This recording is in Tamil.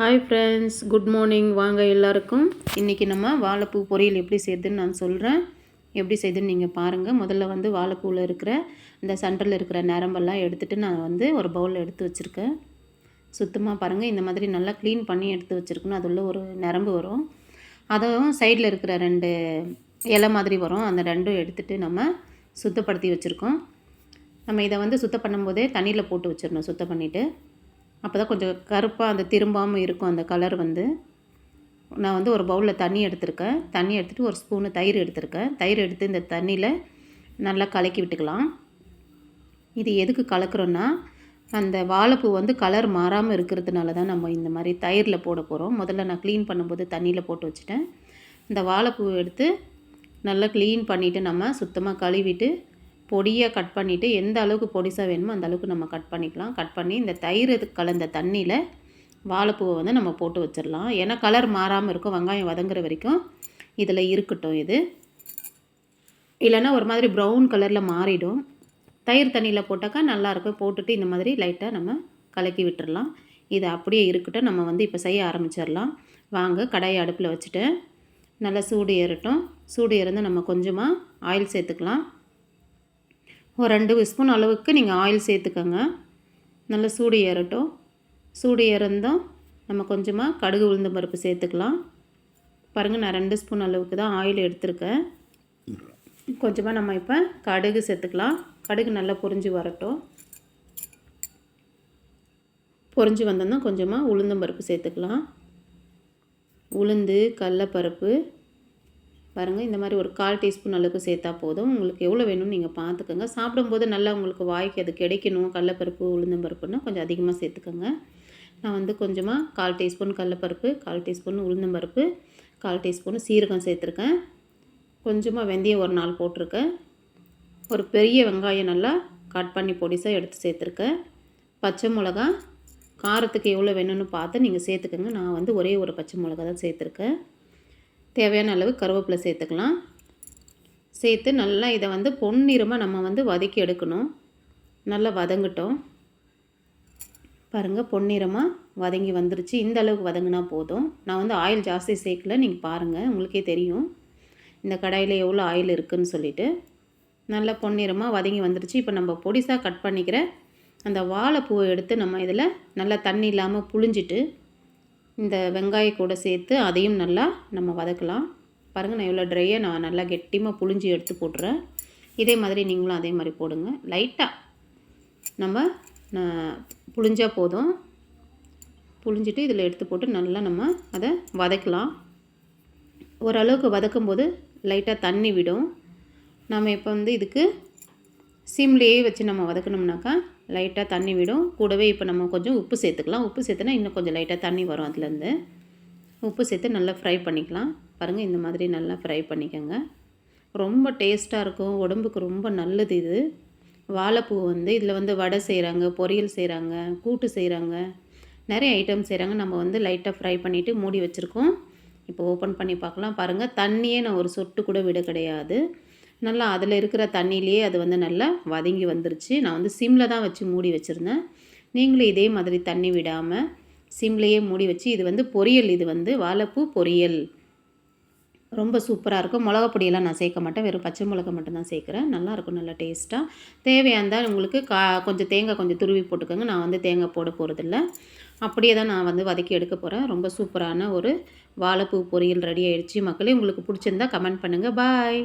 ஹாய் ஃப்ரெண்ட்ஸ் குட் மார்னிங் வாங்க எல்லாருக்கும். இன்றைக்கி நம்ம வாழைப்பூ பொரியல் எப்படி செய்யுதுன்னு நான் சொல்கிறேன் எப்படி செய்யுதுன்னு நீங்கள் பாருங்கள் முதல்ல வந்து வாழைப்பூவில் இருக்கிற இந்த சென்டரில் இருக்கிற நரம்பெல்லாம் எடுத்துகிட்டு நான் வந்து ஒரு பவுலில் எடுத்து வச்சுருக்கேன். சுத்தமாக பாருங்கள் இந்த மாதிரி நல்லா க்ளீன் பண்ணி எடுத்து வச்சுருக்கணும். அதுள்ள ஒரு நரம்பு வரும். அதுவும் சைடில் இருக்கிற ரெண்டு இலை மாதிரி வரும். அந்த ரெண்டும் எடுத்துகிட்டு நம்ம சுத்தப்படுத்தி வச்சுருக்கோம். நம்ம இதை வந்து சுத்தம் பண்ணும்போதே தண்ணியில் போட்டு வச்சிடணும். சுத்தம் பண்ணிவிட்டு அப்போ தான் கொஞ்சம் கருப்பாக அந்த திரும்பாமல் இருக்கும் அந்த கலர் வந்து. நான் வந்து ஒரு பவுலில் தண்ணி எடுத்திருக்கேன். தண்ணி எடுத்துகிட்டு ஒரு ஸ்பூனு தயிர் எடுத்திருக்கேன். தயிர் எடுத்து இந்த தண்ணியில் நல்லா கலக்கி விட்டுக்கலாம். இது எதுக்கு கலக்கிறோன்னா அந்த வாழைப்பூ வந்து கலர் மாறாமல் இருக்கிறதுனால தான் நம்ம இந்த மாதிரி தயிரில் போட போகிறோம் முதல்ல நான் க்ளீன் பண்ணும்போது தண்ணியில் போட்டு வச்சுட்டேன். இந்த வாழைப்பூ எடுத்து நல்லா க்ளீன் பண்ணிவிட்டு நம்ம சுத்தமாக கழுவிட்டு பொடியாக கட் பண்ணிவிட்டு எந்த அளவுக்கு பொடிசாக வேணுமோ அந்த அளவுக்கு நம்ம கட் பண்ணிக்கலாம். கட் பண்ணி இந்த தயிர் கலந்த தண்ணியில் வாழைப்பூவை வந்து நம்ம போட்டு வச்சிடலாம். ஏன்னா கலர் மாறாமல் இருக்கும். வெங்காயம் வதங்குற வரைக்கும் இதில் இருக்கட்டும் இது. இல்லைன்னா ஒரு மாதிரி ப்ரௌன் கலரில் மாறிடும். தயிர் தண்ணியில் போட்டாக்கா நல்லாயிருக்கும் போட்டுட்டு இந்த மாதிரி லைட்டாக நம்ம கலக்கி விட்டுடலாம் இது அப்படியே இருக்கட்டும். நம்ம வந்து இப்போ செய்ய ஆரம்பிச்சிடலாம். வாங்க கடாயை அடுப்பில் வச்சுட்டு நல்லா சூடு ஏறட்டும். சூடு ஏறந்து நம்ம கொஞ்சமாக ஆயில் சேர்த்துக்கலாம். ஒரு ரெண்டு ஸ்பூன் அளவுக்கு நீங்கள் ஆயில் சேர்த்துக்கோங்க. நல்லா சூடு ஏறட்டும். சூடு ஏறந்தும் நம்ம கொஞ்சமாக கடுகு உளுந்த பருப்பு சேர்த்துக்கலாம். பாருங்கள் நான் ரெண்டு ஸ்பூன் அளவுக்கு தான் ஆயில் எடுத்திருக்கேன். கொஞ்சமாக நம்ம இப்போ கடுகு சேர்த்துக்கலாம். கடுகு நல்லா பொரிஞ்சு வரட்டும். பொரிஞ்சு வந்தோம்னா கொஞ்சமாக உளுந்தம்பருப்பு சேர்த்துக்கலாம். உளுந்து கடலப்பருப்பு பாருங்கள் இந்த மாதிரி ஒரு கால் டீஸ்பூன் அளவுக்கு சேர்த்தா போதும். உங்களுக்கு எவ்வளோ வேணும்னு நீங்கள் பார்த்துக்கோங்க சாப்பிடும்போது நல்லா உங்களுக்கு வாய்க்கு அது கிடைக்கணும். கடலப்பருப்பு உளுந்தம்பருப்புன்னா கொஞ்சம் அதிகமாக சேர்த்துக்கோங்க. நான் வந்து கொஞ்சமாக கால் டீஸ்பூன் கடலப்பருப்பு கால் டீஸ்பூன் உளுந்தம்பருப்பு கால் டீஸ்பூன் சீரகம் சேர்த்துருக்கேன். கொஞ்சமாக வெந்தயம் ஒரு நாள் போட்டிருக்கேன். ஒரு பெரிய வெங்காயம் நல்லா கட் பண்ணி பொடிசாக எடுத்து சேர்த்துருக்கேன். பச்சை மிளகா காரத்துக்கு எவ்வளோ வேணும்னு பார்த்து நீங்கள் சேர்த்துக்கோங்க. நான் வந்து ஒரே ஒரு பச்சை மிளகா தான் சேர்த்துருக்கேன். தேவையான அளவு கருவேப்பிலை சேர்த்துக்கலாம். சேர்த்து நல்லா இதை வந்து பொன்னிறமாக நம்ம வந்து வதக்கி எடுக்கணும். நல்லா வதங்கட்டும். பாருங்கள் பொன்னிறமாக வதங்கி வந்துருச்சு. இந்த அளவுக்கு வதங்கினா போதும். நான் வந்து ஆயில் ஜாஸ்தி சேர்க்கல. நீங்கள் பாருங்கள் உங்களுக்கே தெரியும். இந்த கடாயில் எவ்வளோ ஆயில் இருக்குதுன்னு சொல்லிவிட்டு நல்லா பொன்னிறமாக வதங்கி வந்துருச்சு. இப்போ நம்ம பொடிசாக கட் பண்ணிக்கிற அந்த வாழைப்பூவை எடுத்து நம்ம இதில் நல்லா தண்ணி இல்லாமல் புழிஞ்சிட்டு இந்த வெங்காயம் கூட சேர்த்து அதையும் நல்லா நம்ம வதக்கலாம். பாருங்கள் நான் இவ்வளோ ட்ரையாக நான் நல்லா கெட்டியமாக புழிஞ்சி எடுத்து போட்டுறேன். இதே மாதிரி நீங்களும் அதே மாதிரி போடுங்க. லைட்டாக நம்ம புழிஞ்சால் போதும். புழிஞ்சிட்டு இதில் எடுத்து போட்டு நல்லா நம்ம அதை வதக்கலாம். ஓரளவுக்கு வதக்கும்போது லைட்டாக தண்ணி விடும். நம்ம இப்போ வந்து இதுக்கு சிம்லேயே வச்சு நம்ம வதக்கணும்னாக்கா லைட்டாக தண்ணி விடும். கூடவே இப்போ நம்ம கொஞ்சம் உப்பு சேர்த்துக்கலாம். உப்பு சேர்த்துனா இன்னும் கொஞ்சம் லைட்டாக தண்ணி வரும் அதுலேருந்து. உப்பு சேர்த்து நல்லா ஃப்ரை பண்ணிக்கலாம். பாருங்கள் இந்த மாதிரி நல்லா ஃப்ரை பண்ணிக்கோங்க. ரொம்ப டேஸ்ட்டாக இருக்கும். உடம்புக்கு ரொம்ப நல்லது இது. வாழைப்பூ வந்து இதில் வந்து வடை செய்கிறாங்க பொரியல் செய்கிறாங்க கூட்டு செய்கிறாங்க நிறைய ஐட்டம் செய்கிறாங்க நம்ம வந்து லைட்டாக ஃப்ரை பண்ணிவிட்டு மூடி வச்சுருக்கோம். இப்போ ஓப்பன் பண்ணி பார்க்கலாம். பாருங்கள் தண்ணியே நான் ஒரு சொட்டு கூட விட கிடையாது. நல்லா அதில் இருக்கிற தண்ணியிலேயே அது வந்து நல்லா வதங்கி வந்துருச்சு. நான் வந்து சிம்மில் தான் வச்சு மூடி வச்சுருந்தேன். நீங்களும் இதே மாதிரி தண்ணி விடாமல் சிம்லேயே மூடி வச்சு இது வந்து பொரியல் இது வந்து வாழைப்பூ பொரியல். ரொம்ப சூப்பராக இருக்கும். மிளகா பொடியெல்லாம் நான் சேர்க்க மாட்டேன். வெறும் பச்சை மிளகா மட்டும்தான் சேர்க்குறேன். நல்லாயிருக்கும் நல்லா டேஸ்ட்டாக தேவையாந்தால் உங்களுக்கு கா கொஞ்சம் தேங்காய் கொஞ்சம் துருவி போட்டுக்கோங்க. நான் வந்து தேங்காய் போட போகிறதில்ல அப்படியே தான் நான் வந்து வதக்கி எடுக்க போகிறேன் ரொம்ப சூப்பரான ஒரு வாழைப்பூ பொரியல் ரெடி ஆகிடுச்சு மக்களே உங்களுக்கு பிடிச்சிருந்தா கமெண்ட் பண்ணுங்கள் பாய்.